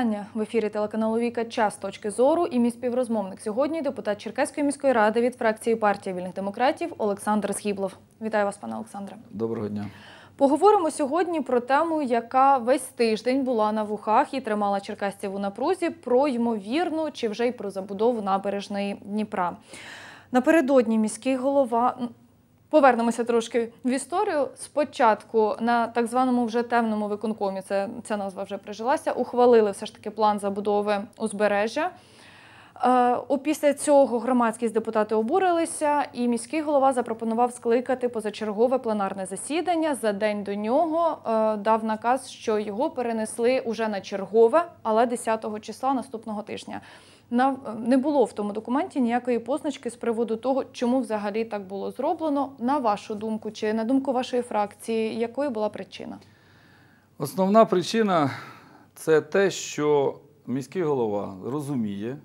вітання в ефірі телеканалу Віка Час точки зору і мій співрозмовник сьогодні депутат Черкаської міської ради від фракції партії вільних демократів Олександр Схіблов. Вітаю вас, пане Олександре. Доброго дня. Поговоримо сьогодні про тему, яка весь тиждень була на вухах і тримала черкасців у напрузі про ймовірну чи вже й про забудову набережної Дніпра. Напередодні міський голова. Повернемося трошки в історію. Спочатку на так званому вже темному виконкомі, це ця назва вже прижилася, ухвалили все ж таки план забудови узбережжя. Е, Після цього громадськість депутати обурилися, і міський голова запропонував скликати позачергове пленарне засідання. За день до нього е, дав наказ, що його перенесли уже на чергове, але 10 числа наступного тижня. Не було в тому документі ніякої позначки з приводу того, чому взагалі так було зроблено. На вашу думку, чи на думку вашої фракції, якою була причина? Основна причина це те, що міський голова розуміє,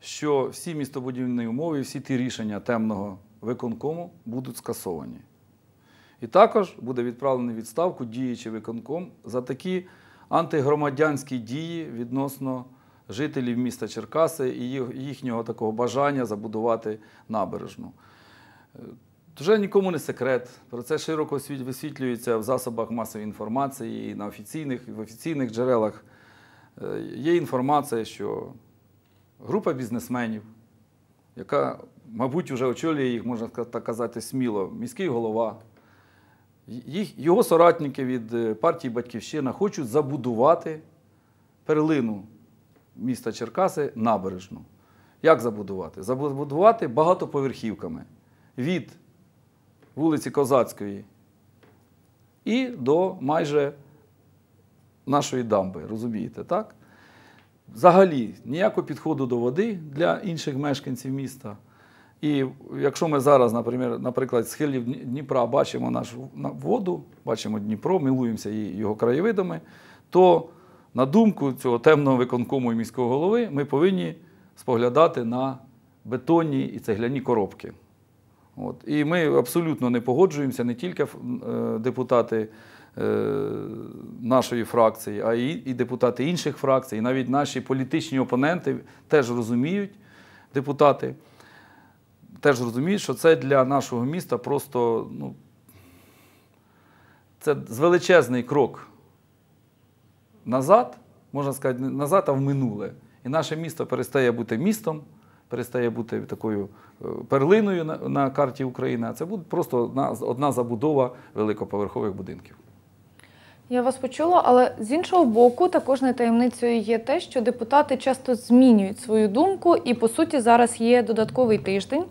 що всі містобудівні умови, всі ті рішення темного виконкому будуть скасовані. І також буде відправлений відставку діючий виконком за такі антигромадянські дії відносно жителів міста Черкаси і їхнього такого бажання забудувати набережну. Вже нікому не секрет. Про це широко висвітлюється в засобах масової інформації і на офіційних, і в офіційних джерелах. Є інформація, що група бізнесменів, яка, мабуть, вже очолює їх, можна так казати, сміло, міський голова, їх, його соратники від партії Батьківщина хочуть забудувати перлину міста Черкаси набережну. Як забудувати? Забудувати багатоповерхівками від вулиці Козацької і до майже нашої дамби, розумієте, так? Взагалі, ніякого підходу до води для інших мешканців міста. І якщо ми зараз, наприклад, з схилів Дніпра бачимо нашу воду, бачимо Дніпро, милуємося його краєвидами, то на думку цього темного виконкому і міського голови, ми повинні споглядати на бетонні і цегляні коробки. От. І ми абсолютно не погоджуємося, не тільки е, депутати е, нашої фракції, а і, і депутати інших фракцій, і навіть наші політичні опоненти теж розуміють, депутати, теж розуміють, що це для нашого міста просто ну, це величезний крок назад, можна сказати, назад, а в минуле. І наше місто перестає бути містом, перестає бути такою е, перлиною на, на карті України, а це буде просто одна, одна забудова великоповерхових будинків. Я вас почула, але з іншого боку, також не таємницею є те, що депутати часто змінюють свою думку, і по суті зараз є додатковий тиждень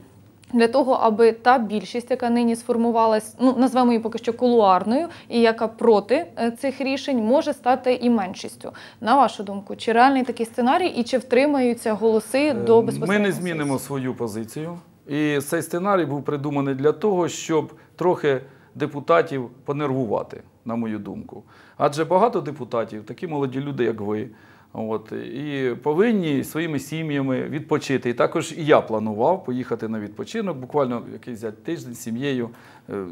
для того, аби та більшість, яка нині сформувалась, ну назвемо її поки що кулуарною, і яка проти е, цих рішень може стати і меншістю. На вашу думку, чи реальний такий сценарій, і чи втримаються голоси е, до безпосередньо? Ми не змінимо свою позицію. І цей сценарій був придуманий для того, щоб трохи депутатів понервувати, на мою думку. Адже багато депутатів, такі молоді люди, як ви. От, І повинні своїми сім'ями відпочити. І також і я планував поїхати на відпочинок, буквально якийсь тиждень з сім'єю е,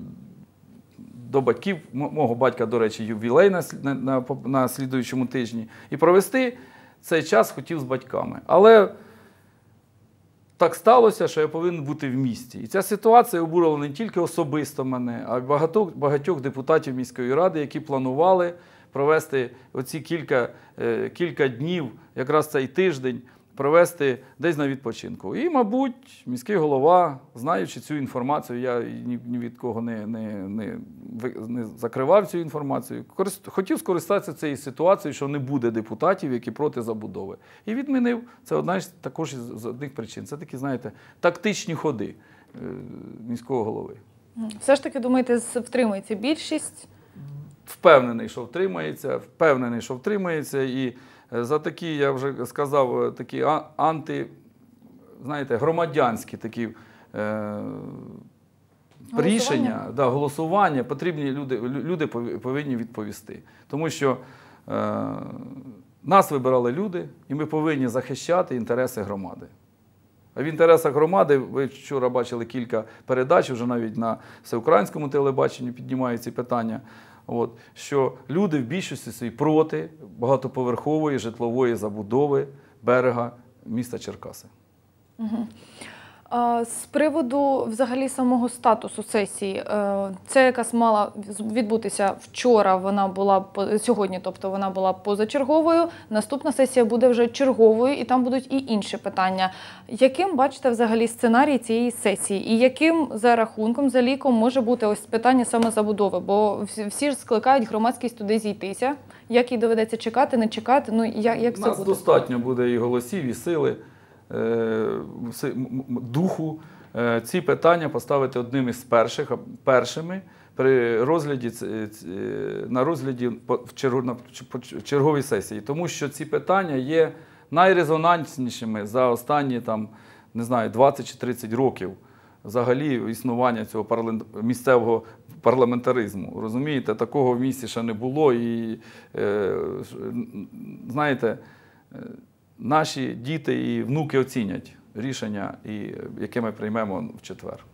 до батьків. Мого батька, до речі, ювілей на, на, на слідуючому тижні. І провести цей час хотів з батьками. Але так сталося, що я повинен бути в місті. І ця ситуація обурила не тільки особисто мене, а й багатьох, багатьох депутатів міської ради, які планували провести оці кілька е, кілька днів, якраз цей тиждень, провести десь на відпочинку. І, мабуть, міський голова, знаючи цю інформацію, я ні, ні від кого не не, не, не закривав цю інформацію, хотів скористатися цією ситуацією, що не буде депутатів, які проти забудови. І відмінив це одна з також з одних причин. Це такі, знаєте, тактичні ходи е, міського голови. Все ж таки, думаєте, втримається більшість? Впевнений, що втримається, впевнений, що втримається. І е, за такі, я вже сказав, е, такі анти, знаєте, громадянські такі. Е, Рішення, да, голосування потрібні люди люди повинні відповісти. Тому що е, нас вибирали люди, і ми повинні захищати інтереси громади. А в інтересах громади, ви вчора бачили кілька передач, вже навіть на всеукраїнському телебаченні піднімають ці питання. От, що люди в більшості своїй проти багатоповерхової житлової забудови берега міста Черкаси. А, З приводу взагалі самого статусу сесії, це якась мала відбутися вчора. Вона була сьогодні, тобто вона була позачерговою. Наступна сесія буде вже черговою, і там будуть і інші питання. Яким бачите взагалі сценарій цієї сесії, і яким за рахунком, за ліком може бути ось питання саме забудови? Бо всі, ж скликають громадськість туди зійтися. Як їй доведеться чекати, не чекати? Ну як, як У це нас буде? достатньо буде і голосів, і сили, духу. Е, Ці питання поставити одним із перших, першими при розгляді е, на розгляді в черговій сесії, тому що ці питання є найрезонанснішими за останні там, не знаю, 20 чи 30 років взагалі існування цього місцевого парламентаризму. Розумієте, такого в місті ще не було. І е, знаєте, е, наші діти і внуки оцінять рішення, е, яке ми приймемо в четвер.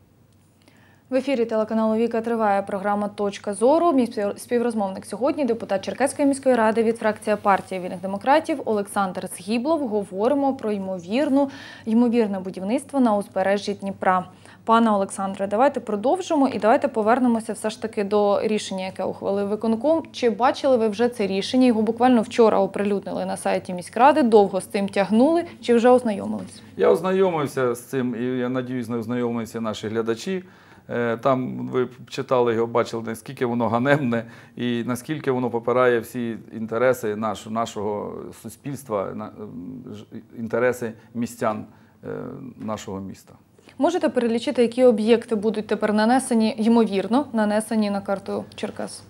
В ефірі телеканалу Віка триває програма Точка зору. Мій співрозмовник сьогодні, депутат Черкаської міської ради від фракції партії вільних демократів Олександр Згіблов. Говоримо про ймовірну ймовірне будівництво на узбережжі Дніпра. Пане Олександре, давайте продовжимо і давайте повернемося все ж таки до рішення, яке ухвалив виконком. Чи бачили ви вже це рішення? Його буквально вчора оприлюднили на сайті міськради. Довго з цим тягнули чи вже ознайомились? Я ознайомився з цим, і я надіюсь, не ознайомилися наші глядачі. Е, Там ви читали його, бачили, наскільки воно ганебне і наскільки воно попирає всі інтереси нашого нашого суспільства, інтереси містян е, нашого міста. Можете перелічити, які об'єкти будуть тепер нанесені, ймовірно, нанесені на карту Черкас?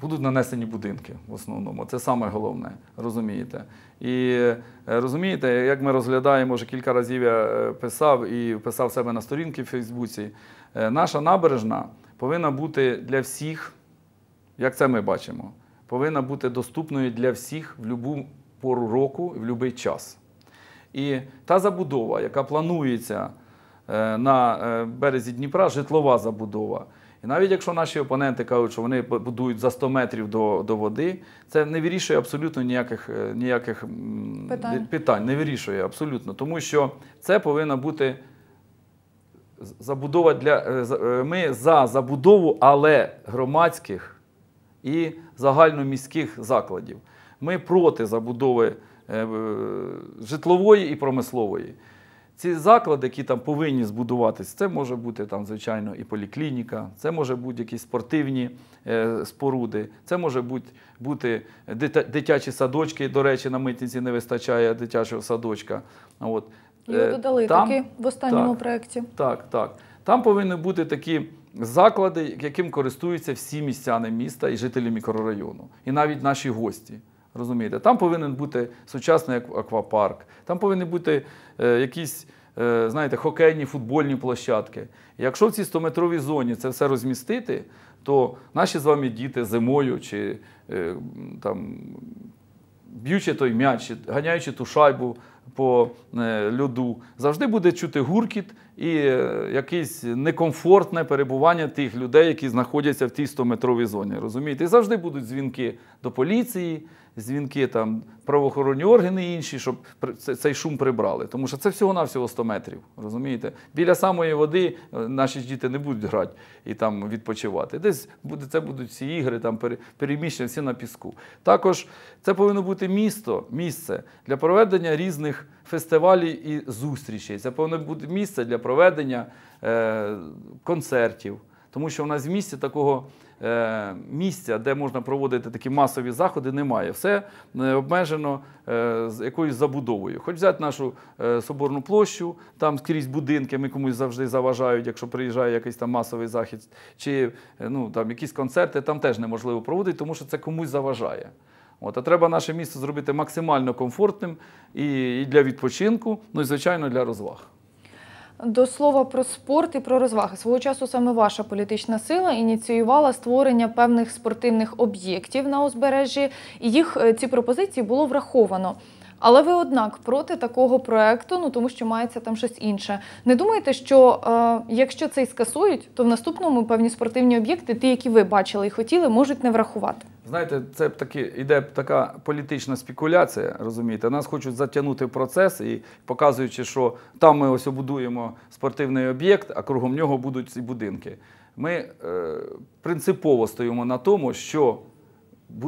Будуть нанесені будинки в основному. Це саме головне, розумієте. І е, розумієте, як ми розглядаємо, вже кілька разів я е, писав і писав себе на сторінки в Фейсбуці. е, Наша набережна повинна бути для всіх, як це ми бачимо, повинна бути доступною для всіх в будь-яку пору року в будь-який час. І та забудова, яка планується на березі Дніпра, житлова забудова. І навіть якщо наші опоненти кажуть, що вони будують за 100 метрів до, до води, це не вирішує абсолютно ніяких, е, ніяких Питань. питань. Не вирішує абсолютно. Тому що це повинна бути забудова для. е, е, Ми за забудову, але громадських і загальноміських закладів. Ми проти забудови житлової і промислової. Ці заклади, які там повинні збудуватись, це може бути там, звичайно, і поліклініка, це може бути якісь спортивні е, споруди, це може бути, бути дитя- дитячі садочки. До речі, на митниці не вистачає дитячого садочка. От. Його Е, додали там- таки в останньому так. проєкті. так, так. Там повинні бути такі заклади, яким користуються всі містяни міста і жителі мікрорайону, і навіть наші гості. Розумієте, там повинен бути сучасний аквапарк, там повинні бути е, якісь, е, знаєте, хокейні, футбольні площадки. Якщо в цій 100-метровій зоні це все розмістити, то наші з вами діти зимою чи е, там б'ючи той м'яч, ганяючи ту шайбу по е, льоду, завжди буде чути гуркіт і е, якесь некомфортне перебування тих людей, які знаходяться в тій 100-метровій зоні. Розумієте? І завжди будуть дзвінки до поліції, дзвінки там правоохоронні органи і інші, щоб цей шум прибрали. Тому що це всього-навсього 100 метрів. Розумієте? Біля самої води е, наші діти не будуть грати і там відпочивати. Десь буде, це будуть всі ігри, там пере- переміщення всі на піску. Також це повинно бути місто, місце для проведення різних фестивалів і зустрічей. Це повинно бути місце для проведення е, концертів. Тому що в нас в місті такого місця, де можна проводити такі масові заходи, немає. Все е, обмежено е, з якоюсь забудовою. Хоч взяти нашу е, соборну площу, там скрізь будинки, ми комусь завжди заважають, якщо приїжджає якийсь там масовий захід, чи е, ну, там, якісь концерти, там теж неможливо проводити, тому що це комусь заважає. От, а треба наше місто зробити максимально комфортним і, і для відпочинку, ну і звичайно для розваг. До слова про спорт і про розваги. Свого часу саме ваша політична сила ініціювала створення певних спортивних об'єктів на узбережжі, і їх е, ці пропозиції було враховано. Але ви, однак, проти такого проекту, ну тому що мається там щось інше. Не думаєте, що е, якщо це і скасують, то в наступному певні спортивні об'єкти, ті, які ви бачили і хотіли, можуть не врахувати. Знаєте, це таки іде така політична спекуляція, розумієте. Нас хочуть затягнути в процес і показуючи, що там ми ось будуємо спортивний об'єкт, а кругом нього будуть ці будинки. Ми е, принципово стоїмо на тому, що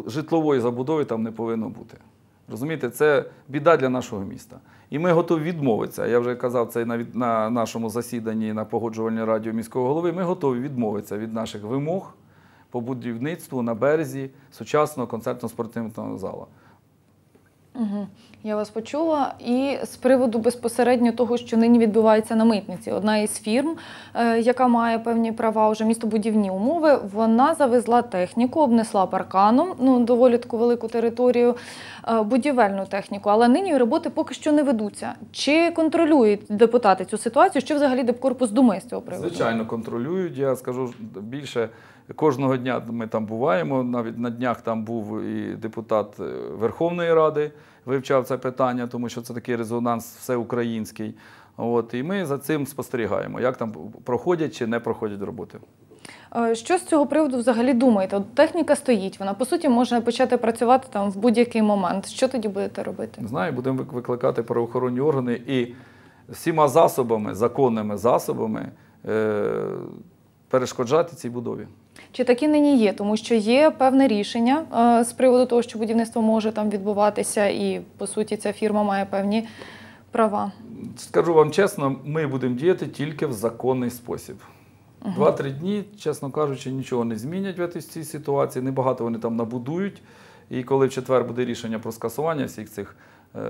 житлової забудови там не повинно бути. Розумієте, це біда для нашого міста. І ми готові відмовитися. Я вже казав це на, від- на нашому засіданні на погоджувальній радіо міського голови. Ми готові відмовитися від наших вимог по будівництву на березі сучасного концертно-спортивного залу. Угу. Я вас почула. І з приводу безпосередньо того, що нині відбувається на митниці, одна із фірм, е, яка має певні права, вже містобудівні умови, вона завезла техніку, обнесла парканом, ну доволі таку велику територію, е, будівельну техніку. Але нині роботи поки що не ведуться. Чи контролюють депутати цю ситуацію? Що взагалі депкорпус думає з цього приводу? Звичайно, контролюють. Я скажу більше. Кожного дня ми там буваємо. Навіть на днях там був і депутат е, Верховної Ради, вивчав це питання, тому що це такий резонанс всеукраїнський. От, і ми за цим спостерігаємо, як там проходять чи не проходять роботи. Е, Що з цього приводу взагалі думаєте? От техніка стоїть, вона по суті може почати працювати там в будь-який момент. Що тоді будете робити? Не знаю, будемо викликати правоохоронні органи і всіма засобами, законними засобами е, перешкоджати цій будові. Чи такі нині є? Тому що є певне рішення е, з приводу того, що будівництво може там відбуватися, і по суті ця фірма має певні права. Скажу вам чесно, ми будемо діяти тільки в законний спосіб. Два-три дні, чесно кажучи, нічого не змінять в цій ситуації. Небагато вони там набудують. І коли в четвер буде рішення про скасування всіх цих е,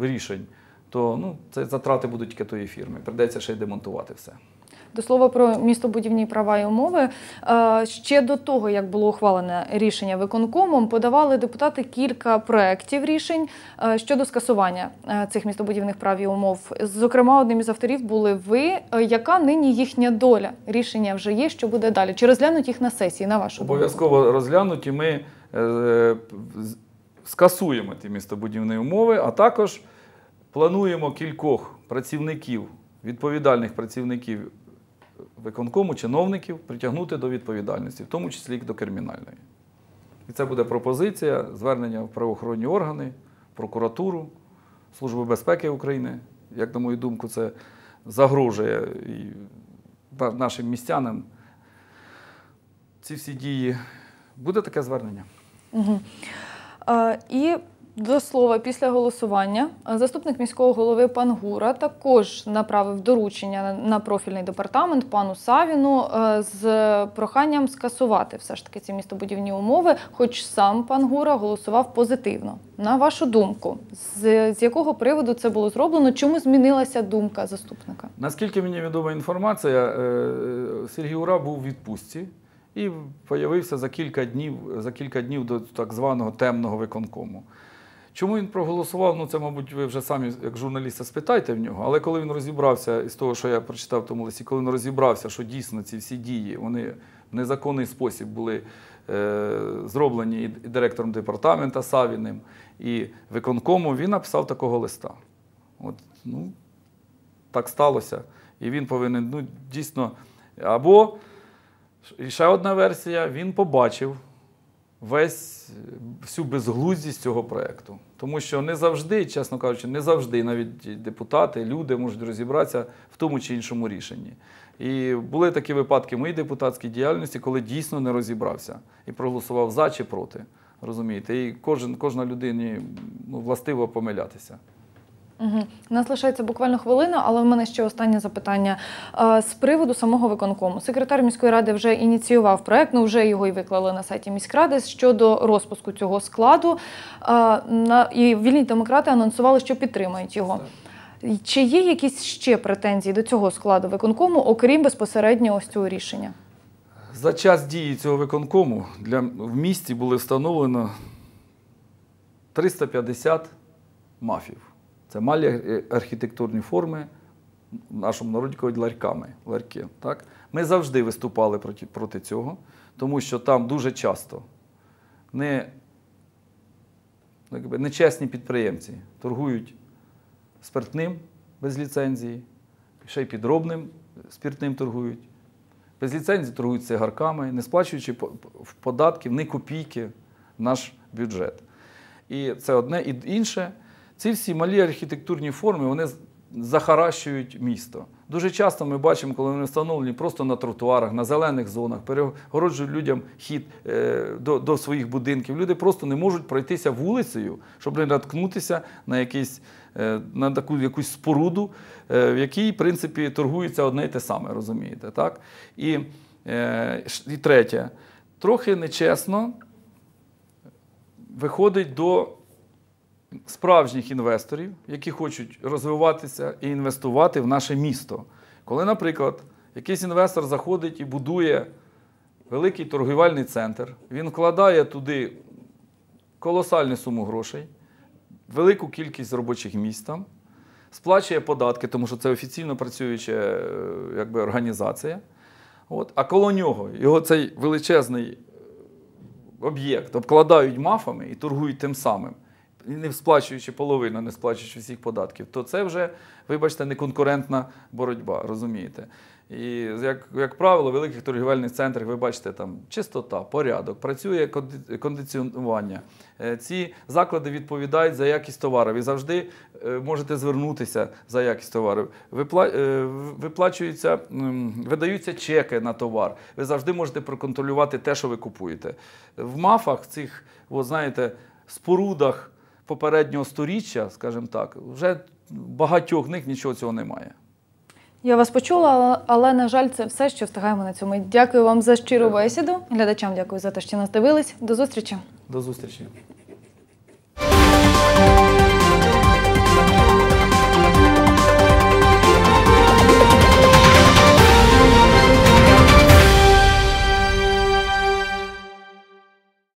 рішень, то ну, це затрати будуть тільки тої фірми. Придеться ще й демонтувати все. До слова про містобудівні права і умови. Е, Ще до того, як було ухвалене рішення виконкомом, подавали депутати кілька проєктів рішень е, щодо скасування е, цих містобудівних прав і умов. Зокрема, одним із авторів були ви. Яка нині їхня доля? Рішення вже є, що буде далі? Чи розглянуть їх на сесії? На вашу? Обов'язково розглянуть і ми скасуємо ті містобудівні умови, а також плануємо кількох працівників, відповідальних працівників виконкому, чиновників притягнути до відповідальності, в тому числі і до кримінальної. І це буде пропозиція, звернення в правоохоронні органи, прокуратуру, Службу безпеки України. Як на мою думку, це загрожує нашим містянам ці всі дії. Буде таке звернення. Угу. Е, і до слова, після голосування е, заступник міського голови пан Гура також направив доручення на- профільний департамент пану Савіну е, з проханням скасувати все ж таки ці містобудівні умови, хоч сам пан Гура голосував позитивно. На вашу думку, з, з якого приводу це було зроблено? Чому змінилася думка заступника? Наскільки мені відома інформація, е, Сергій Ура був у відпустці і появився за кілька днів, за кілька днів до так званого темного виконкому. Чому він проголосував? Ну, це, мабуть, ви вже самі, як журналіста, спитайте в нього. Але коли він розібрався із того, що я прочитав в тому листі, коли він розібрався, що дійсно ці всі дії вони в незаконний спосіб були е, зроблені і директором департамента Савіним, і виконкомом, він написав такого листа. От, ну, так сталося. І він повинен ну, дійсно. Або ще одна версія, він побачив весь всю безглуздість цього проєкту. Тому що не завжди, чесно кажучи, не завжди навіть депутати, люди можуть розібратися в тому чи іншому рішенні. І були такі випадки моїй депутатській діяльності, коли дійсно не розібрався і проголосував за чи проти. Розумієте? І кожен, кожна людині ну, властиво помилятися. Угу. У нас лишається буквально хвилина, але в мене ще останнє запитання. З приводу самого виконкому. Секретар міської ради вже ініціював проект, ну вже його і виклали на сайті міськради щодо розпуску цього складу. І вільні демократи анонсували, що підтримають його. Чи є якісь ще претензії до цього складу виконкому, окрім безпосередньо ось цього рішення? За час дії цього виконкому для, в місті були встановлено 350 мафів. Це малі е, архітектурні форми, в нашому народі кажуть ларьками. Ларьки, так? Ми завжди виступали проти, проти цього, тому що там дуже часто не ну, якби нечесні підприємці торгують спиртним без ліцензії, ще й підробним спиртним торгують. Без ліцензії торгують цигарками, не сплачуючи податків ні копійки в наш бюджет. І це одне. І інше, ці всі малі архітектурні форми вони захаращують місто. Дуже часто ми бачимо, коли вони встановлені просто на тротуарах, на зелених зонах, перегороджують людям хід е, до, до своїх будинків. Люди просто не можуть пройтися вулицею, щоб не наткнутися на якийсь, е, на таку якусь споруду, е, в якій, в принципі, торгується одне й те саме, розумієте? Так? І, і третє, трохи нечесно виходить до справжніх інвесторів, які хочуть розвиватися і інвестувати в наше місто. Коли, наприклад, якийсь інвестор заходить і будує великий торгівельний центр, він вкладає туди колосальну суму грошей, велику кількість робочих місць там, сплачує податки, тому що це офіційно працююча е, якби, організація. От, а коло нього його цей величезний об'єкт обкладають мафами і торгують тим самим, не сплачуючи половину, не сплачуючи всіх податків, то це вже, вибачте, неконкурентна боротьба, розумієте? І як, як правило, в великих торгівельних центрах ви бачите там чистота, порядок, працює кондиціонування. Е, Ці заклади відповідають за якість товарів і завжди е, можете звернутися за якість товарів. Випла- е, Виплачуються, видаються чеки на товар. Ви завжди можете проконтролювати те, що ви купуєте. В мафах цих, от, знаєте, спорудах попереднього сторіччя, скажімо так, вже багатьох них нічого цього немає. Я вас почула, але- на жаль, це все, що встигаємо на цьому. Дякую вам за щиру бесіду. Глядачам дякую за те, що нас дивились. До зустрічі. До зустрічі.